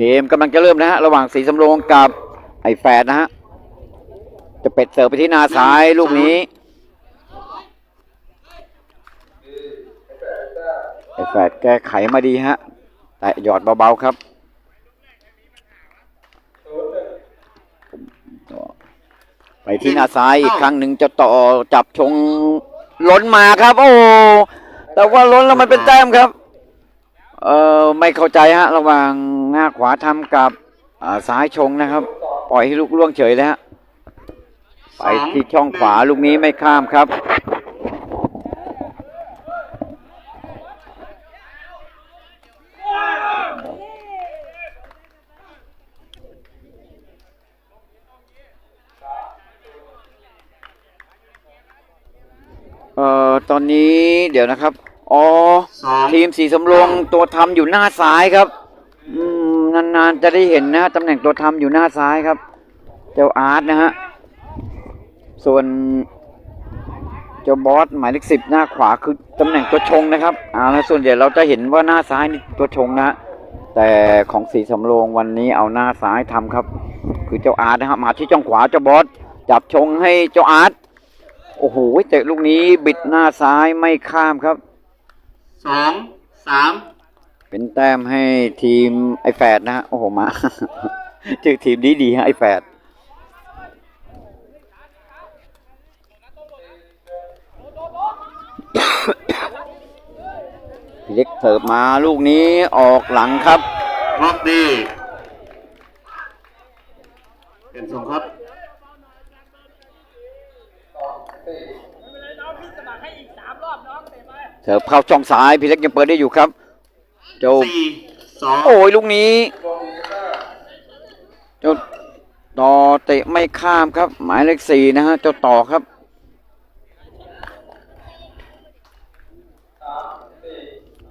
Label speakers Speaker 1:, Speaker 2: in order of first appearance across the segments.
Speaker 1: เกมกำลังจะเริ่มนะฮะระหว่างสีสำโรงกับไอ้แฝดนะฮะจะเป็ดเสิร์ฟไปที่นาซ้ายลูกนี้ไอ้แฝดแก้ไขมาดีฮะแต่หยอดเบาๆครับไปที่หน้าซ้ายอีกครั้งหนึ่งจะต่อจับชงล้นมาครับ โอ้แต่ว่าล้นแล้วมันเป็นแต้มครับ เออไม่เข้าใจฮะ ระหว่างหน้าขวาทำกับอ่าซ้ายชงนะครับ ปล่อยให้ลูกล่วงเฉยเลยฮะไปที่ช่องขวาลูกนี้ไม่ข้ามครับเอ่อตอนนี้เดี๋ยวนะครับ อ๋อ
Speaker 2: สอง
Speaker 1: ทีมสีสำโรงตัวทำอยู่หน้าซ้ายครับอืมนานๆจะได้เห็นนะตำแหน่งตัวทำอยู่หน้าซ้ายครับ เจ้าอาร์ตนะฮะส่วนเจ้าบอสหมายเลขสิบหน้าขวาคือตำแหน่งตัวชงนะครับอ่าแล้วส่วนใหญ่เราจะเห็นว่าหน้าซ้ายนี่ตัวชงนะฮะแต่ของสีสำโรงวันนี้เอาหน้าซ้ายทำครับ คือเจ้าอาร์ตนะครับมาที่ช่องขวาเจ้าบอสจับชงให้เจ้าอาร์ตโอ้โหเตะลูกนี้บิดหน้าซ้ายไม่ข้ามครับ
Speaker 2: สองสาม
Speaker 1: เป็นแต้มให้ทีมไอแฝดนะฮะโอ้โหมาชื่อทีมดีดีๆฮะไอแฝดพี่เล็กเสิร์ฟมาลูกนี้ออกหลังครับ
Speaker 2: บล็อกดีเป็นส่งครับ
Speaker 1: เสิร์ฟเข้าช่องซ้ายพี่เล็กยังเปิดได้อยู่ครับเจ้า
Speaker 2: สี่สอง
Speaker 1: โอ้ยลูกนี้เจ้าต่อเตะไม่ข้ามครับ หมายเลขสี่นะฮะเจ้าต่อครับ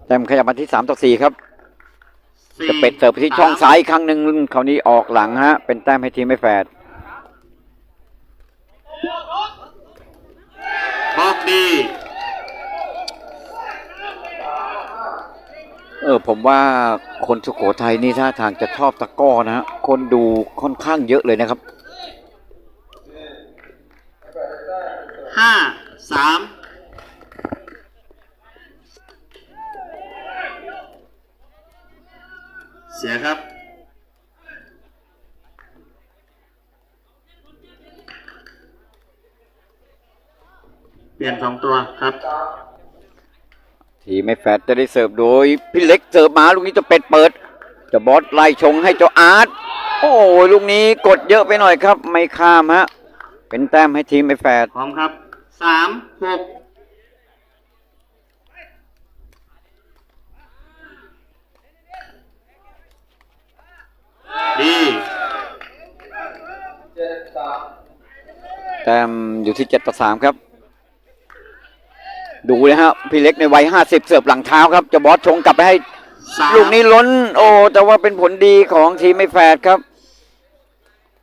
Speaker 1: แต้มขยับมาที่สามต่อสี่ครับ
Speaker 2: สี่
Speaker 1: จะเป็ดเสิร์ฟไปที่ช่องซ้ายอีกครั้งหนึ่งคราวนี้ออกหลังฮะ เป็นแต้มให้ทีมไม่แฝด
Speaker 2: บล็อกดี
Speaker 1: เออผมว่าคนสุโขทัยนี่ท่าทางจะชอบตะก้อนะฮะคนดูค่อนข้างเยอะเลยนะครับ
Speaker 2: ห้าสามเสียครับเปลี่ยนสองตัวครับ
Speaker 1: ทีมไม่แฟดจะได้เสิร์ฟโดยพี่เล็กเสิร์ฟมาลูกนี้จะเป็ดเปิดเจะบอสไล่ชงให้เจ้าอาร์ตโอ้ยลูกนี้กดเยอะไปหน่อยครับ ไม่ข้ามฮะเป็นแต้มให้ทีมไม่แฟด
Speaker 2: พร้อมครับสามหกดี
Speaker 1: แต้มอยู่ที่เจ็ดต่อสามครับ ดูเลยฮะพี่เล็กในวัยห้าสิบเสิร์ฟหลังเท้าครับเจะบอสชงกลับไปให้
Speaker 2: สาม
Speaker 1: ลูกนี้ล้น โอ้แต่ว่าเป็นผลดีของทีมไม่แฟดครับ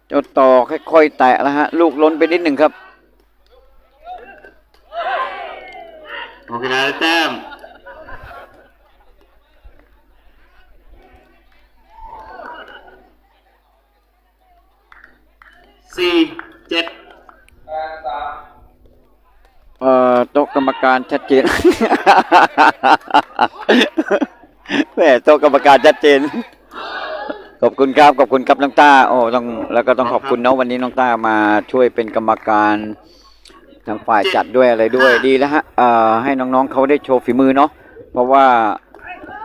Speaker 1: เจ้าต่อค่อยๆแตะแล้วฮะลูกล้นไปนิดหนึ่งครับ
Speaker 2: โอเคได้แต้มสี่เจ็ด
Speaker 1: เอ่อโต๊ะกรรมการชัดเจน แหม่โต๊ะกรรมการชัดเจน ขอบคุณครับ ขอบคุณครับน้องต้า โอ้ต้องแล้วก็ต้องขอบคุณเนาะวันนี้น้องต้ามาช่วยเป็นกรรมการทางฝ่ายจัดด้วยอะไรด้วยดีแล้วฮะเอ่อให้น้องๆเขาได้โชว์ฝีมือเนาะ เพราะว่า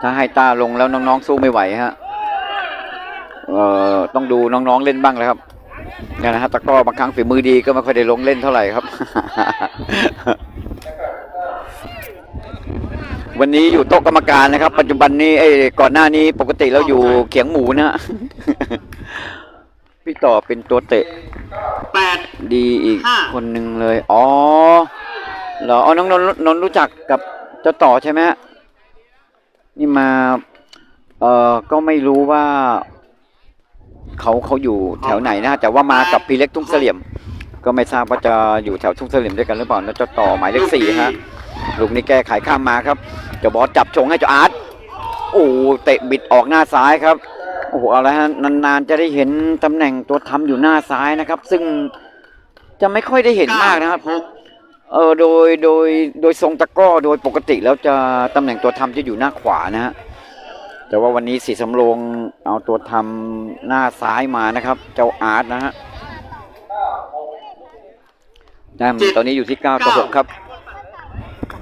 Speaker 1: ถ้าให้ต้าลงแล้วน้องๆสู้ไม่ไหวฮะ เอ่อต้องดูน้องๆเล่นบ้างแล้วครับ เนี่ยนะฮะตะกร้อบางครั้งฝีมือดีก็ไม่ค่อยได้ลงเล่นเท่าไหร่ครับ วันนี้อยู่โต๊ะกรรมการนะครับ ปัจจุบันนี้ไอ้ก่อนหน้านี้ปกติเราอยู่เขียงหมูนะฮะพี่ต่อเป็นตัวเตะ
Speaker 2: แปด
Speaker 1: ดีอีกคนหนึ่งเลย อ๋อเหรออ๋อน้องนนนนรู้จักกับเจ้าต่อใช่ไหมฮะนี่มา เอ่อก็ไม่รู้ว่า เขาเขาอยู่แถวไหนนะแต่ว่ามากับพี่เล็กทุ่งเสลี่ยม ก็ไม่ทราบว่าจะอยู่แถวทุ่งเสลี่ยมด้วยกันหรือเปล่านะจ้าต่อหมายเลขสี่ฮะลูกนี้แก้ไขข้ามมาครับเจ้าบอสจับชงให้เจ้าอาร์ตโอ้เตะบิดออกหน้าซ้ายครับโอ้โหอาละฮะนานๆจะได้เห็นตำแหน่งตัวทำอยู่หน้าซ้ายนะครับ ซึ่งจะไม่ค่อยได้เห็นมากนะครับเออโดยโดยโดยทรงตะก้อโดยปกติแล้วจะตำแหน่งตัวทำจะอยู่หน้าขวานะฮะ แต่ว่าวันนี้สีสำโรงเอาตัวทำหน้าซ้ายมานะครับ เจ้าอาร์ตนะฮะแต้มตอนนี้อยู่ที่9ต่อ6ครับ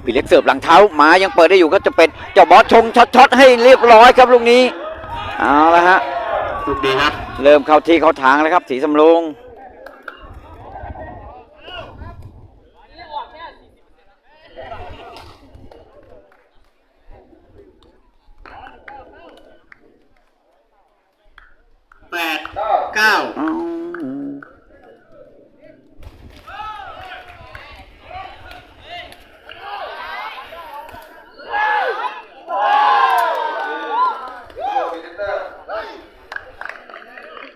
Speaker 1: ปีเล็กเสิร์ฟหลังเท้าหมายังเปิดได้อยู่ก็จะเป็นเจ้าบอสชงช็อตๆให้เรียบร้อยครับลูกนี้เอาละฮะ
Speaker 2: ลูกดีครับ
Speaker 1: เริ่มเข้าที่เข้าทางแล้วครับสีสำโรง
Speaker 2: แปด เก้า
Speaker 1: อ๋อ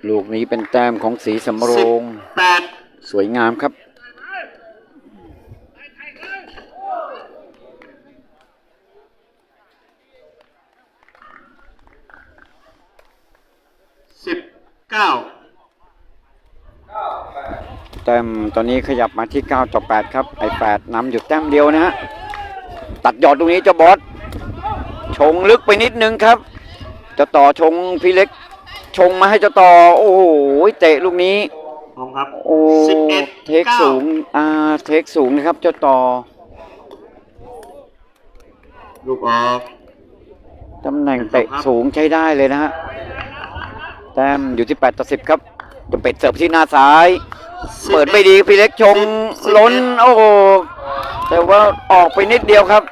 Speaker 1: ลูกนี้เป็นแต้มของสีสำโรง
Speaker 2: แปด
Speaker 1: สวยงามครับ
Speaker 2: สิบเก้า
Speaker 1: แต้มตอนนี้ขยับมาที่ 9 ต่อ 8 ครับไอ้8นำอยู่แต้มเดียวนะฮะตัดยอดตรงนี้เจะบอสชงลึกไปนิดนึงครับจะต่อชงพี่เล็ก ชงมาให้เจะต่อ โอ้โหเตะลูกนี้
Speaker 2: พร้อมครับ
Speaker 1: โอ้
Speaker 2: สิบเอ็ด
Speaker 1: เทคสูงอ่าเทคสูงนะครับเจ้าต่อ
Speaker 2: ลูกออก
Speaker 1: ตำแหน่งเตะสูงใช้ได้เลยนะฮะแต้มอยู่ที่ 8 ต่อ 10 ครับจะเป็ดเสิร์ฟที่หน้าซ้าย เปิดไม่ดีพี่เล็กชงล้นโอ้โหแต่ว่าออกไปนิดเดียวครับ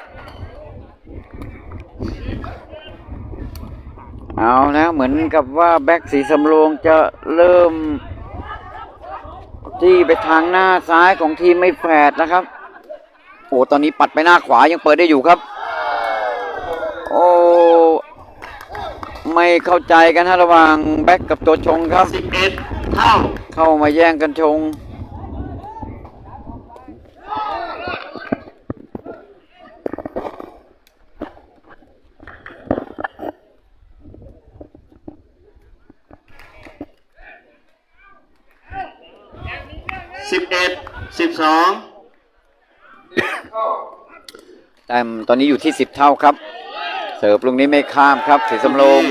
Speaker 1: เอาแล้วเหมือนกับว่าแบ็กสีสำโรงจะเริ่มที่ไปทางหน้าซ้ายของทีมไม่แฝดนะครับ โอ้ตอนนี้ปัดไปหน้าขวายังเปิดได้อยู่ครับ โอ้ไม่เข้าใจกันฮะระหว่างแบ็กกับตัวชงครับ
Speaker 2: สิบ เอ็ดเท่า
Speaker 1: เข้ามาแย่งกันชง
Speaker 2: สิบเอ็ดสิบสอง
Speaker 1: แต่ตอนนี้อยู่ที่สิบเท่าครับ เสิร์ฟลูกนี้ไม่ข้ามครับสีสำโรง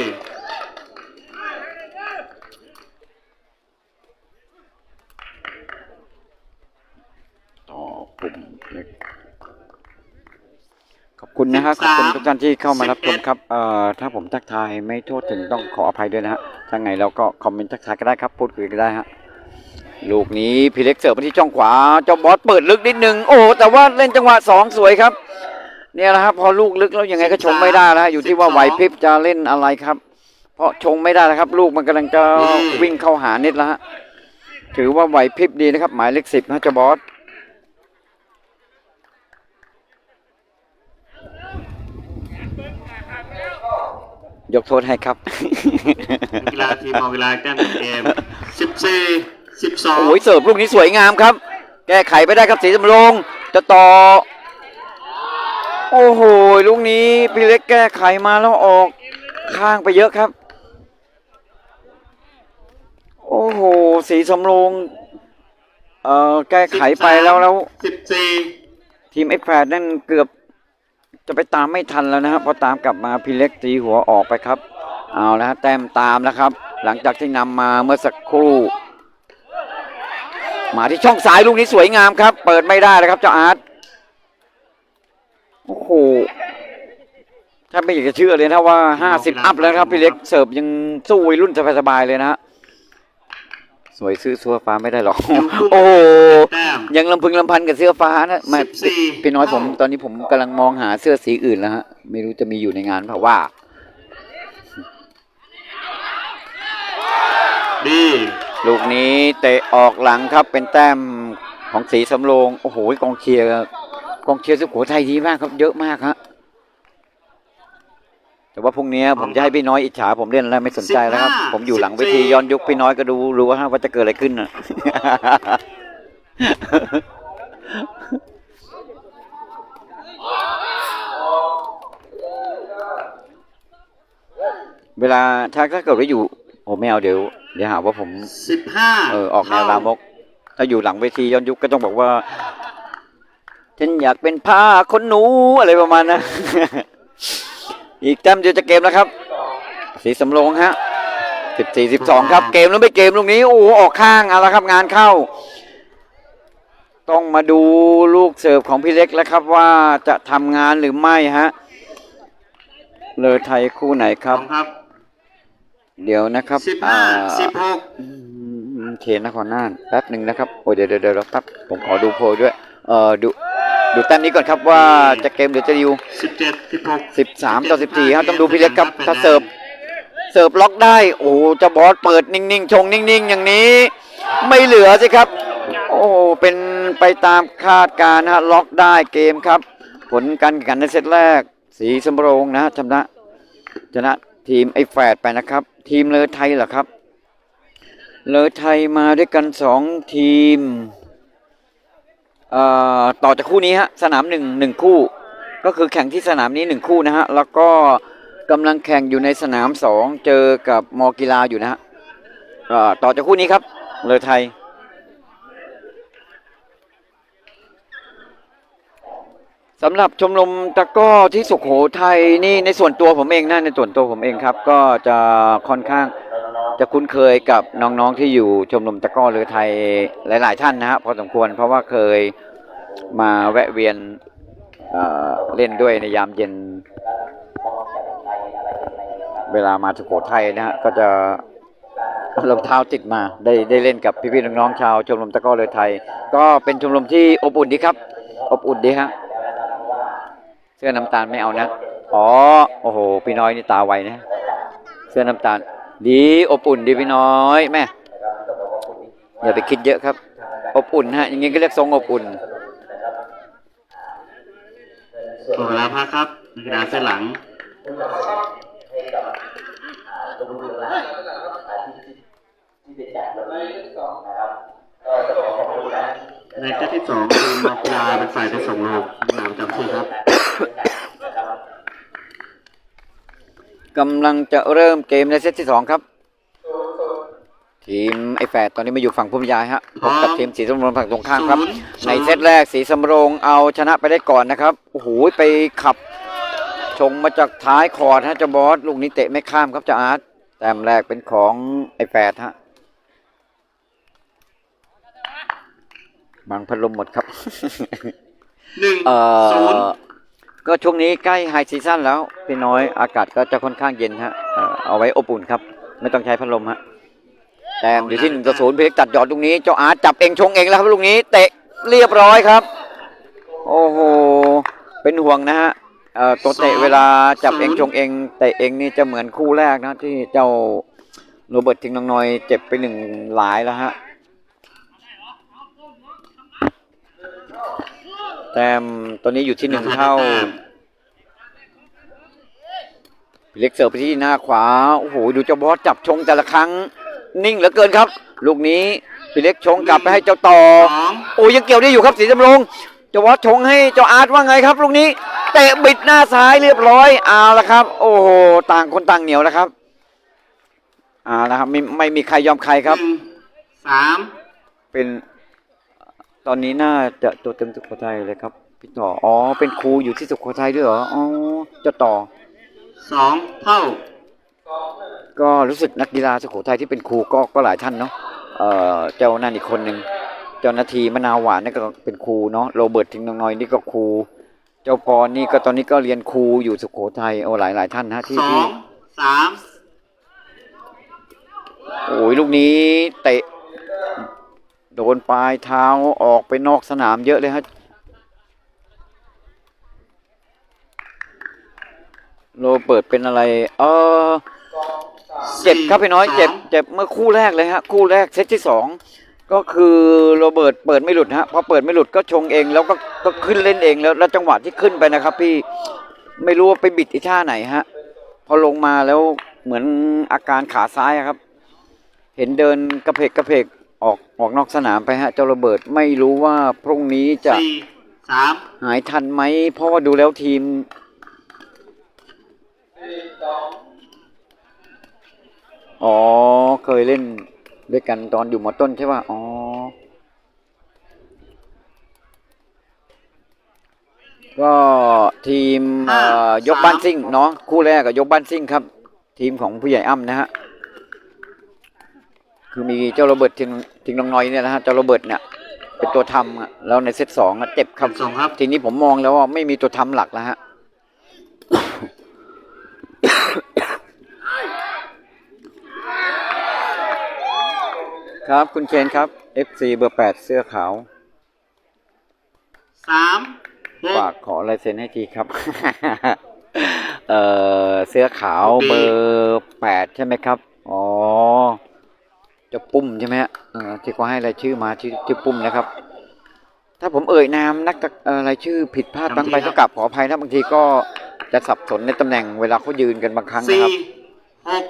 Speaker 1: ต่อปุ่มเล็กขอบ คุณนะฮะขอบคุณทุกท่านที่เข้ามารับชมครับเอ่อถ้าผมทักทายไม่โทษถึงต้องขออภัยด้วยนะฮะถ้าไงเราก็คอมเมนต์ทักทายก็ได้ครับพูดคุยก็ได้ฮะลูกนี้พี่เล็กเสิร์ฟไปที่ช่องขวาเจ้าบอสเปิดลึกนิดนึงโอ้โหแต่ว่าเล่นจังหวะสองสวยครับ เนี่ยแหละครับพอลูกลึกแล้วยังไงก็ชงไม่ได้แล้วฮะอยู่ที่ว่าไหวพริบจะเล่นอะไรครับ เพราะชงไม่ได้แล้วครับ ลูกมันกำลังจะวิ่งเข้าหาเน็ตแล้วฮะถือว่าไหวพริบดีนะครับ หมายเลขสิบนะเจ้าบอส ยกโทษให้ครับ
Speaker 2: กีฬาทีมเอาเวลาแก้มเกมสิบสี่สิบสอง
Speaker 1: โอ้ยเสิร์ฟลูกนี้สวยงามครับ แก้ไขไม่ได้ครับสีสำโรงจะต่อ โอ้โหลูกนี้พี่เล็กแก้ไขมาแล้วออกข้างไปเยอะครับ โอ้โหสีสำโรงเอ่อแก้ไขไปแล้วแล้ว
Speaker 2: สิบสี่
Speaker 1: ทีมเอ็กแพดนั่นเกือบ จะไปตามไม่ทันแล้วนะครับพอตามกลับมาพี่เล็กตีหัวออกไปครับ เอาละฮะแต้มตามแล้วครับ หลังจากที่นำมาเมื่อสักครู่ มาที่ช่องซ้ายลูกนี้สวยงามครับ เปิดไม่ได้แล้วครับเจ้าอาร์ตโอ้โหถ้าไม่อยากจะเชื่อเลยนะว่าห้าสิบอัพแล้วนะครับพี่เล็กเสิร์ฟยังสู้วัยรุ่นสบายๆเลยนะฮะสวยซื้อซัวฟ้าไม่ได้หรอก โอ้โห
Speaker 2: แต้ม
Speaker 1: ยังลำพึงลำพันกับเสื้อฟ้านะไมา
Speaker 2: 14
Speaker 1: พี่น้อยผมตอนนี้ผมกำลังมองหาเสื้อสีอื่นแล้วฮะ ไม่รู้จะมีอยู่ในงานเปล่าว่า
Speaker 2: ดี
Speaker 1: ลูกนี้เตะออกหลังครับเป็นแต้มของสีสำโรงโอ้โหกองเชียร์กองเชียร์สุโขทัยดีมากครับเยอะมากฮะแต่ว่าพรุ่งนี้ผมจะให้พี่น้อยอิจฉาผมเล่นอะไรไม่สนใจแล้วครับผมอยู่หลังเวทีย้อนยุคพี่น้อยก็ดูรู้ว่าว่าจะเกิดอะไรขึ้นน่ะ เวลาถ้าถ้าเกิดว่าอยู่โอ้ไม่เอาเดี๋ยวเดี๋ยวหาว่าผม
Speaker 2: สิบห้า
Speaker 1: เออออกแนวลามก ถ้าอยู่หลังเวทีย้อนยุคก็ต้องบอกว่าฉันอยากเป็นผ้าคนหนูอะไรประมาณนะ อีกแต้มเดียวจะเกมแล้วครับ สีสำโรงฮะสิบสี่สิบสองครับ เกมแล้วไม่เกมลูกนี้โอ้โหออกข้างเอาละครับงานเข้า ต้องมาดูลูกเสิร์ฟของพี่เล็กแล้วครับว่าจะทำงานหรือไม่ฮะ เลอไทยคู่ไหนค
Speaker 2: ส
Speaker 1: รั
Speaker 2: อบงครับ
Speaker 1: เดี๋ยวนะครับ
Speaker 2: สิบห้า
Speaker 1: อ่า
Speaker 2: สิบหก
Speaker 1: อืมเขนนครน่านแป๊บหนึ่งนะครับ โอ้ยเดี๋ยวเดี๋ยวเดี๋ยวแป๊บผมขอดูโพลด้วย เอ่อดูดูแต้มนี้ก่อนครับว่าจะเกมหรือจะดิว
Speaker 2: สิบเจ็ดสิบหก
Speaker 1: สิบสามต่อสิบสี่ครับต้องดูพี่เล็กครับถ้าเสิร์ฟเสิร์ฟล็อกได้ โอ้เจะบอสเปิดนิ่งๆ ชงนิ่งๆ อย่างนี้ ไม่เหลือสิครับ โอ้เป็น ไปตามคาดการนะฮะล็อกได้เกมครับ ผลการแข่งขันในเซตแรก สีสมรงนะชนะชนะทีมไอแฝดไปนะครับ ทีมเลอไทยเหรอครับ เลอไทยมาด้วยกันสองทีมต่อจากคู่นี้ฮะสนามหนึ่งหนึ่งคู่ ก็คือแข่งที่สนามนี้หนึ่งคู่นะฮะแล้วก็กำลังแข่งอยู่ในสนามสองเจอกับมอกีฬาอยู่นะฮะต่อจากคู่นี้ครับเลอไทย สำหรับชมรมตะก้อที่สุขโขทัยนี่ในส่วนตัวผมเองนะในส่วนตัวผมเองครับ ก็จะค่อนข้างจะคุ้นเคยกับน้องๆที่อยู่ชมรมตะก้อเรือไทยหลาย ๆ ท่านนะฮะพอสมควรเพราะว่าเคยมาแวะเวียนเเล่นด้วยในยามเย็น เวลามาสุโขทัยนะฮะก็จะรองเท้าติดมาได้ได้เล่นกับพี่ๆน้องๆชาวชมรมตะก้อเรือไทย ก็เป็นชมรมที่อบอุ่นดีครับ อบอุ่นดีฮะ เสื้อน้ำตาลไม่เอานะ อ๋อ โอ้โห พี่น้อยนี่ตาไวนะ เสื้อน้ำตาล ดีอบอุ่นดีพี่น้อยแม่ อย่าไปคิดเยอะครับ อบอุ่นฮะ อย่างงี้ก็เรียกทรงอบอุ่น
Speaker 2: หมดเวลาพักครับนักกีฬาเส้นหลังในเซตที่สองทีมมอกีฬาเป็นฝ่ายไปส่งลงสนามจำที่ครับ
Speaker 1: กำลังจะเริ่มเกมในเซตที่สองครับ ทีมไอ้แฝดตอนนี้มาอยู่ฝั่งพุ่มยายฮะพบกับทีมสีสำโรงฝั่งตรงข้ามครับ
Speaker 2: ศูนย์
Speaker 1: ในเซตแรกสีสำโรงเอาชนะไปได้ก่อนนะครับโอ้โหไปขับชงมาจากท้ายคอร์ดฮะเจ้าบอสลูกนี้เตะไม่ข้ามครับเจ้าอาร์ตแต้มแรกเป็นของไอ้แฝดฮะบังพัดลมหมดครับ
Speaker 2: หนึ่ง
Speaker 1: เอ่
Speaker 2: ศูนย์
Speaker 1: อ ก็ช่วงนี้ใกล้ไฮซีซั่นแล้วพี่น้อยอากาศก็จะค่อนข้างเย็นฮะเอาไว้อบอุ่นครับ ไม่ต้องใช้พัดลมฮะแต้มอยู่ที่หนึ่งต่อศูนย์เพกตัดหยอดลูกนี้เจ้าอาร์ตจับเองชงเองแล้วครับลูกนี้เตะเรียบร้อยครับ โอ้โหเป็นห่วงนะฮะต่อตัวเตะเวลาจับเองชงเองเตะเองนี่จะเหมือนคู่แรกนะที่เจ้าโรเบิร์ตทิงนองนอยเจ็บไปหนึ่งหลายแล้วฮะ แต้มตอนนี้อยู่ที่หนึ่งเท่าพี่เล็กเสิร์ฟไปที่หน้าขวา โอ้โห ดูเจ้าบอสจับชงแต่ละครั้ง นิ่งเหลือเกินครับ ลูกนี้พี่เล็กชงกลับไปให้เจ้าต่อ
Speaker 2: สอง
Speaker 1: โอ้ยังเกี่ยวได้อยู่ครับสีจำลงเจ้าบอสชงให้เจ้าอาร์ตว่าไงครับ ลูกนี้ เตะบิดหน้าซ้ายเรียบร้อยเอาละครับ โอ้โห ต่างคนต่างเหนียวแล้วครับเอาละครับไม่ไม่มีใครยอมใครครับ
Speaker 2: หนึ่งสาม
Speaker 1: เป็น ตอนนี้น่าจะตัวเต็มสุโขทัยเลยครับ พี่ต่อ อ๋อ เป็นครูอยู่ที่สุโขทัยด้วยเหรอ อ๋อเจ้าต่อ
Speaker 2: สองเท่า
Speaker 1: ก็รู้สึกนักกีฬาสุโขทัยที่เป็นครูก็ก็หลายท่านเนาะ เอ่อ เจ้านั่นอีกคนหนึ่งเจ้านาทีมะนาวหวานนี่ก็เป็นครูเนาะ โรเบิร์ตทิงนองน้อยนี่ก็ครู เจ้าปอนี่ก็ตอนนี้ก็เรียนครูอยู่สุโขทัย โอ้หลายหลายท่านนะที่
Speaker 2: สอ
Speaker 1: ที่
Speaker 2: งสาม
Speaker 1: โอ้ยลูกนี้เตะ โดนปลายเท้าออกไปนอกสนามเยอะเลยฮะโรเบิร์ตเป็นอะไร เออเจ็บครับพี่น้อยเจ็บเจ็บเมื่อคู่แรกเลยฮะ คู่แรกเซตที่สองก็คือโรเบิร์ตเปิดไม่หลุดฮะพอเปิดไม่หลุดก็ชงเอง แล้วก็ก็ขึ้นเล่นเองแล้วแล้วจังหวะที่ขึ้นไปนะครับ พี่ไม่รู้ว่าไปบิดอีท่าไหนฮะ พอลงมาแล้วเหมือนอาการขาซ้ายอะครับ เห็นเดินกระเพกกระเพก ออกออกนอกสนามไปฮะเจ้าโรเบิร์ตไม่รู้ว่าพรุ่งนี้จะ
Speaker 2: สี่สาม
Speaker 1: หายทันไหมเพราะว่าดูแล้วทีม อ๋อเคยเล่นด้วยกันตอนอยู่มอต้นใช่ป่ะอ๋อก็ทีมเอ่อยกบ้านซิ่งเนาะคู่แรกกับยกบ้านซิ่งครับ ทีมของผู้ใหญ่อ้ำนะฮะ คือมีเจ้าโรเบิร์ตทิงทิงลองน้อยเนี่ยนะฮะเจ้าโรเบิร์ตเนี่ยเป็นตัวทำอะแล้วในเซตสองอะเจ็บครับ
Speaker 2: สองครับ
Speaker 1: ทีนี้ผมมองแล้วว่าไม่มีตัวทำหลักแล้วฮะ ครับคุณเคนครับ FC เบอร์แปดเสื้อขาว
Speaker 2: สามหก
Speaker 1: ฝากขอลายเซ็นให้ทีครับ เอ่อเสื้อขาว
Speaker 2: โอเค
Speaker 1: เบอร์แปดใช่ไหมครับ อ๋อเจะปุ้มใช่ไหมฮะเออที่เขาให้รายชื่อมาชื่อชื่อปุ้มนะครับ ถ้าผมเอ่ยนามนักตะเอ่อรายชื่อผิดพลาดบางไปก็กลับขออภัยนะบางทีก็จะสับสนในตำแหน่งเวลาเขายืนกันบางครั้งนะ
Speaker 2: สี่
Speaker 1: ครับ
Speaker 2: หก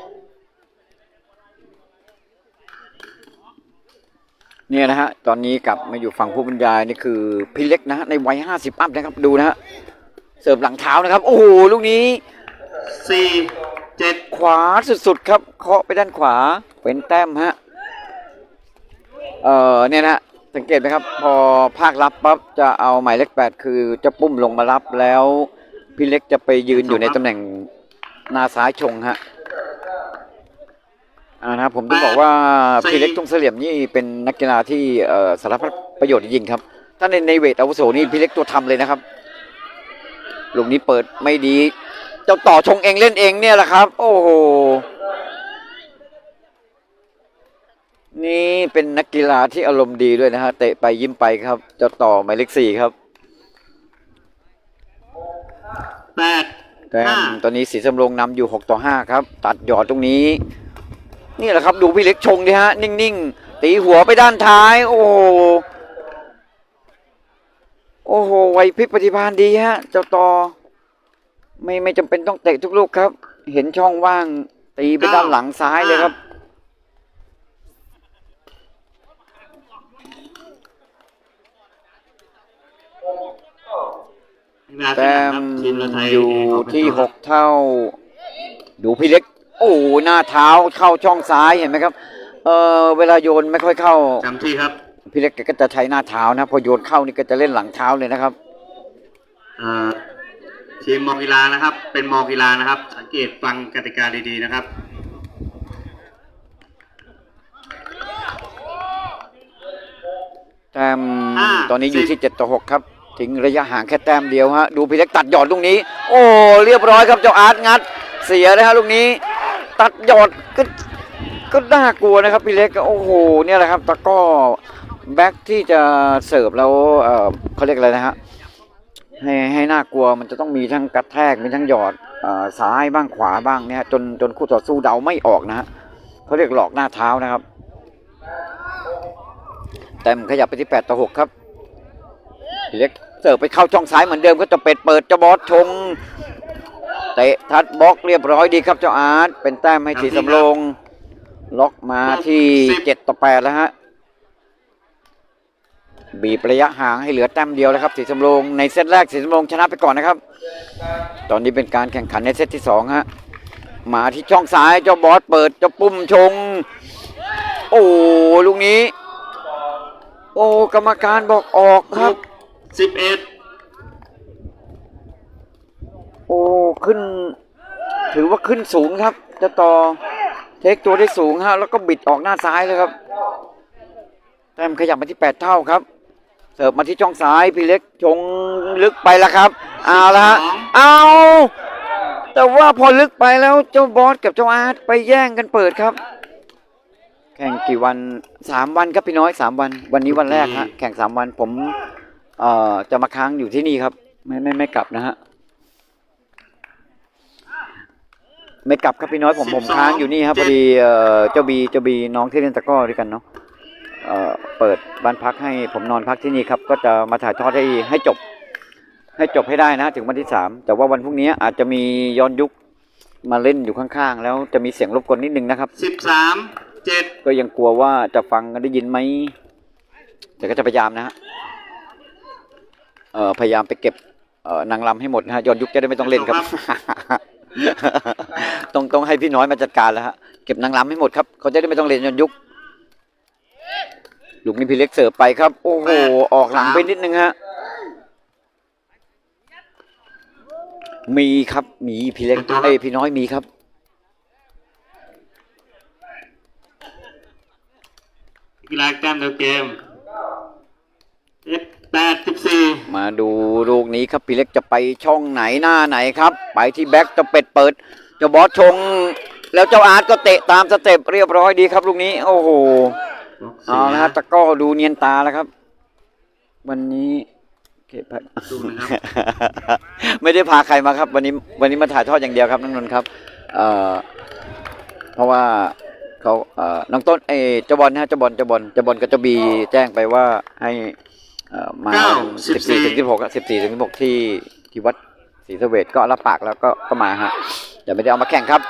Speaker 1: เนี่ยนะฮะ ตอนนี้กลับมาอยู่ฝั่งผู้บรรยายนี่คือพี่เล็กนะฮะในวัยห้าสิบอัพนะครับดูนะฮะเสิร์ฟหลังเท้านะครับ โอ้โหลูกนี้
Speaker 2: สี่เจ็ด
Speaker 1: ขวาสุดๆครับ เคาะไปด้านขวาเป็นแต้มฮะ เอ่อเนี่ยนะฮะสังเกตไหมครับ พอภาครับปั๊บจะเอาหมายเลขแปดคือจะปุ้มลงมารับแล้วพี่เล็กจะไปยืนอยู่ในตำแหน่งหน้าซ้ายชงฮะอ่านะครับผมต้องบอกว่าพี่เล็กตรงเสลี่ยมนี่เป็นนักกีฬาที่เอ่อสารพัดประโยชน์จริงๆครับ ถ้าในในเวทอาวุโสนี่พี่เล็กตัวทำเลยนะครับลูกนี้เปิดไม่ดี เจ้าต่อชงเองเล่นเองเนี่ยแหละครับ โอ้โห นี่เป็นนักกีฬาที่อารมณ์ดีด้วยนะฮะ เตะไปยิ้มไปครับเจ้าต่อหมายเลขสี่ครับ
Speaker 2: แปด
Speaker 1: แต่
Speaker 2: ห้า
Speaker 1: ตอนนี้สีสำโรงนำอยู่หกต่อห้าครับ ตัดหยอดตรงนี้ นี่แหละครับดูพี่เล็กชงดิฮะ นิ่ง ๆ ตีหัวไปด้านท้าย โอ้โหโอ้โหไหวพริบปฏิภาณดีฮะ เจ้าต่อ ไม่ไม่จำเป็นต้องเตะทุกลูกครับ เห็นช่องว่าง ตีไปด้านหลังซ้ายเลยครับ
Speaker 2: เวลา
Speaker 1: แต้ม
Speaker 2: ทีมเราไทย
Speaker 1: อยู่ที่หกเท่า ดูพี่เล็ก โอ้โหหน้าเท้าเข้าช่องซ้ายเห็นไหมครับ เออเวลาโยนไม่ค่อยเข้า
Speaker 2: จำที่ครับ
Speaker 1: พี่เล็กแกก็จะใช้หน้าเท้านะ พอโยนเข้านี่ก็จะเล่นหลังเท้าเลยนะครับ
Speaker 2: เอ่อทีมมอกีฬานะครับ เป็นมอกีฬานะครับ สังเกตฟังกติกาดีๆนะครับ
Speaker 1: แต้ม
Speaker 2: ห้า
Speaker 1: ตอนนี้อยู่
Speaker 2: สิ
Speaker 1: ที่
Speaker 2: บ
Speaker 1: เจ็ดต่อหกครับ ทิ้งระยะห่างแค่แต้มเดียวฮะดูพี่เล็กตัดหยอดลูกนี้ โอ้เรียบร้อยครับเจ้าอาร์ตงัด เสียเลยฮะลูกนี้ ตัดหยอดก็ก็น่ากลัวนะครับพี่เล็กโอ้โหเนี่ยแหละครับตะก้อแบ็คที่จะเสิร์ฟแล้วเออเขาเรียกอะไรนะฮะให้ให้น่ากลัวมันจะต้องมีทั้งกระแทกมีทั้งหยอดอซ้ายบ้างขวาบ้างเนี่ยจนจนคู่ต่อสู้เดาไม่ออกนะฮะเขาเรียกหลอกหน้าเท้านะครับแต้มขยับไปที่แปดต่อหกครับพีเล็ก เสิร์ฟไปเข้าช่องซ้ายเหมือนเดิมก็จะเป็ดเปิดเจะบอสชงเตะทัดบล็อกเรียบร้อยดีครับเจ้าอาร์ตเป็นแต้มให้สีสำโรงล็อกมาที่เจ็ดต่อแปดแล้วฮะบีบระยะห่างให้เหลือแต้มเดียวแล้วครับสีสำโรงในเซตแรกสีสำโรงชนะไปก่อนนะครับ ตอนนี้เป็นการแข่งขันในเซตที่สองฮะมาที่ช่องซ้ายเจ้าบอสเปิดเจ้าปุ้มชง โอ้ลูกนี้ โอ้กรรมการบอกออกครับ
Speaker 2: สิบเอ็ด
Speaker 1: โอ้ขึ้น ถือว่าขึ้นสูงครับเจะต่อเทคตัวได้สูงฮะแล้วก็บิดออกหน้าซ้ายเลยครับแต้มขยับมาที่แปดเท่าครับ เสิร์ฟมาที่ช่องซ้ายพี่เล็กชงลึกไปแล้วครับเอาละฮะเอาแต่ว่าพอลึกไปแล้วเจ้าบอสกับเจ้าอาร์ตไปแย่งกันเปิดครับ แข่งกี่วันสามวันครับพี่น้อยสามวัน วันนี้วันแรกฮะแข่งสามวันผม จะมาค้างอยู่ที่นี่ครับ ไม่ไม่ไม่กลับนะฮะไม่กลับครับพี่น้อยผมผมค้างอยู่นี่ครับพอดีเอ่อเจ้าบีเจ้าบีน้องที่เล่นตะกร้อด้วยกันเนาะเอ่อเปิดบ้านพักให้ผมนอนพักที่นี่ครับ ก็จะมาถ่ายทอดให้ให้จบ ให้จบให้ได้นะ ถึงวันที่สามแต่ว่าวันพรุ่งนี้อาจจะมีย้อนยุคมาเล่นอยู่ข้างๆ แล้วจะมีเสียงรบกวนนิดนึงนะครับ
Speaker 2: สิบสามเจ็ด
Speaker 1: ก็ยังกลัวว่าจะฟังกันได้ยินไหมแต่ก็จะพยายามนะฮะ เอ่อพยายามไปเก็บเอ่อนางรำให้หมดนะฮะย้อนยุคจะได้ไม่ต้องเล่นครับ ต้องต้องให้พี่น้อยมาจัดการแล้วฮะก็บนางรำให้หมดครับเขาจะได้ไม่ต้องเล่นย้อนยุคลูกนี้พี่เล็กเสิร์ฟไปครับ โอ้โหออกหลังไปนิดนึงฮะมีครับมีพี่เล็กเอ้ยพี่น้อยมีครับ
Speaker 2: กีฬาแต้มเดียวเกมเอฟ แปดสิบสี่
Speaker 1: มาดูลูกนี้ครับพี่เล็กจะไปช่องไหนหน้าไหนครับ ไปที่แบ็กจะเป็ดเปิดเจะบอสชง แล้วเจ้าอาร์ตก็เตะตามสเต็ปเรียบร้อยดีครับลูกนี้ โอ้โหเอาละฮะตะก้อดูเนียนตาแล้วครับ วันนี้เก็บไป
Speaker 2: ดูนะครับ
Speaker 1: ไม่ได้พาใครมาครับ วันนี้วันนี้มาถ่ายทอดอย่างเดียวครับน้องนนท์ครับเอ่อเพราะว่าเขาเอ่อน้องต้นเออเจ้าบอลนะฮะเจ้าบอลเจ้าบอลเจ้าบอลกับเจ้าบีแจ้งไปว่าให้ เอ่อมา
Speaker 2: เก้า
Speaker 1: สิบสี่
Speaker 2: 14
Speaker 1: ถึงสิบหกสิบสี่ถึงสิบหกที่ที่วัดศรีสะเวดก็รับปากแล้วก็ก็มาฮะแต่ไม่ได้เอามาแข่งครับ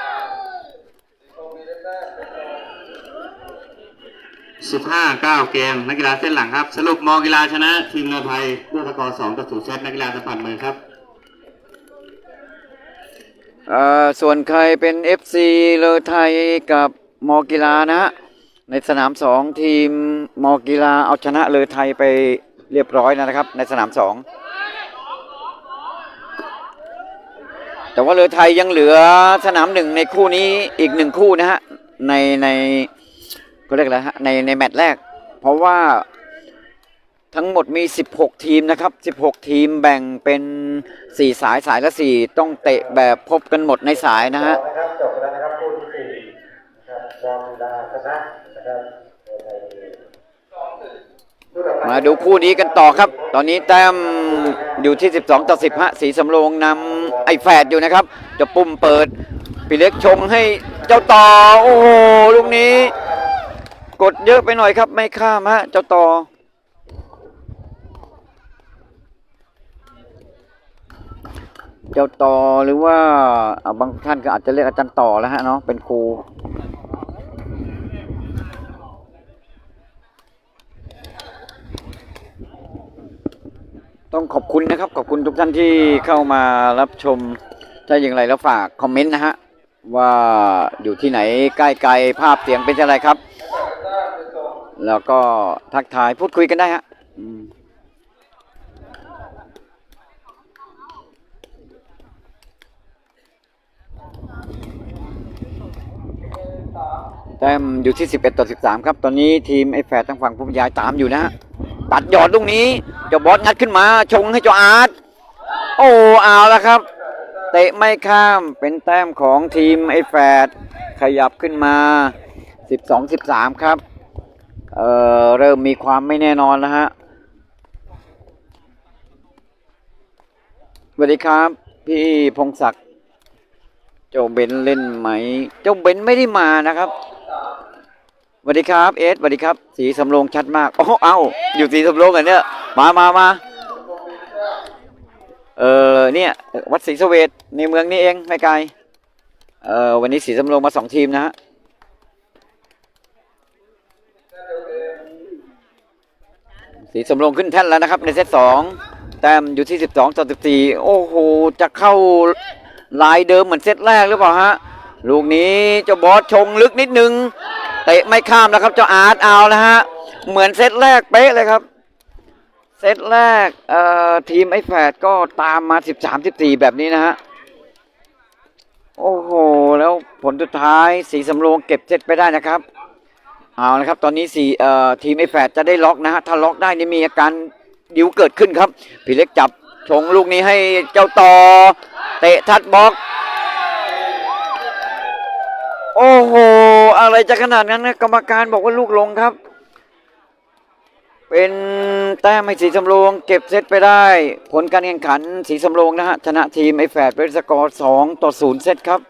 Speaker 2: สิบห้าเก้าเกมนักกีฬาเส้นหลังครับ สรุปมอกีฬาชนะ ทีมเรือไทยด้วยสกอร์สองต่อศูนย์เซตนักกีฬาสัมผัสมือครับ
Speaker 1: เอ่อส่วนใครเป็น FC เลอไทยกับมอกีฬานะฮะในสนามสองทีมมอกีฬาเอาชนะเลอไทยไป เรียบร้อยนะครับ ในสนามสองแต่ว่าเลอไทยยังเหลือสนามหนึ่งในคู่นี้อีกหนึ่งคู่นะฮะในในก็เรียกอะไรฮะในในแมตช์แรก เพราะว่าทั้งหมดมี 16 ทีมนะครับ 16 ทีมแบ่งเป็น 4 สายสายละ 4 ต้องเตะแบบพบกันหมดในสายนะฮะ
Speaker 3: จบแล้วนะครับคู่ที่สี่ครับรองดาชนะนะครับ
Speaker 1: มาดูคู่นี้กันต่อครับ ตอนนี้แต้มอยู่ที่ 12 ต่อ 10ฮะสีสำโรงนำไอ้แฝดอยู่นะครับ จะปุ่มเปิดพี่เล็กชงให้เจ้าต่อ โอ้โหลูกนี้ กดเยอะไปหน่อยครับ ไม่ข้ามฮะเจ้าต่อ เจ้าต่อหรือว่าบางท่านก็อาจจะเรียกอาจารย์ต่อแล้วฮะเนาะเป็นครู ต้องขอบคุณนะครับขอบคุณทุกท่านที่เข้ามารับชมถ้าอย่างไรแล้วฝากคอมเมนต์นะฮะว่าอยู่ที่ไหนใกล้ไกลภาพเสียงเป็นอะไรครับ แล้วก็ทักทายพูดคุยกันได้ฮะแต้มอยู่ที่ 11 ต่อ 13 ครับ ตอนนี้ทีมไอ้แฝดทางฝั่งผู้บรรยายตามอยู่นะฮะ ตัดหยอดลูกนี้ เจ้าบอสงัดขึ้นมา ชงให้เจ้าอาร์ตโอ้เอาแล้วครับ เตะไม่ข้ามเป็นแต้มของทีมไอ้แฝดขยับขึ้นมา 12 13 ครับ เอ่อ เริ่มมีความไม่แน่นอนแล้วฮะสวัสดีครับ พี่พงศักดิ์เจ้าเบนเล่นไหม เจ้าเบนไม่ได้มานะครับ สวัสดีครับเอสสวัสดีครับ สีสำโรงชัดมากโอ้เอ้าอยู่สีสำโรงกันเนี่ยมามามาเออเนี่ยวัดศรีสเวดในเมืองนี่เองไม่ไกลเออวันนี้สีสำโรงมาสองทีมนะฮะสีสำโรงขึ้นแท่นแล้วนะครับในเซตสองแต้มอยู่ที่สิบสองต่อสิบสี่โอ้โห จะเข้าลายเดิมเหมือนเซตแรกหรือเปล่าฮะ ลูกนี้เจ้าบอสชงลึกนิดนึง เตะไม่ข้ามแล้วครับเจ้าอาร์ตเอาแล้วฮะเหมือนเซตแรกเป๊ะเลยครับเซตแรกทีมไอ้แฝดก็ตามมาสิบสามสิบสี่แบบนี้นะฮะ โอ้โห แล้วผลสุดท้ายสีสำโรงเก็บเซตไปได้นะครับ เอาละครับ ตอนนี้สีทีมไอ้แฝดจะได้ล็อกนะฮะ ถ้าล็อกได้นี่มีอาการดิวเกิดขึ้นครับ พี่เล็กจับชงลูกนี้ให้เจ้าต่อ เตะทัดบล็อก โอ้โห อะไรจะขนาดนั้นนะกรรมการบอกว่าลูกลงครับ เป็นแต้มให้สีสำโรงเก็บเซตไปได้ ผลการแข่งขันสีสำโรงนะฮะชนะทีมไอแฝดเป็นสกอร์สองต่อศูนย์เซตครับ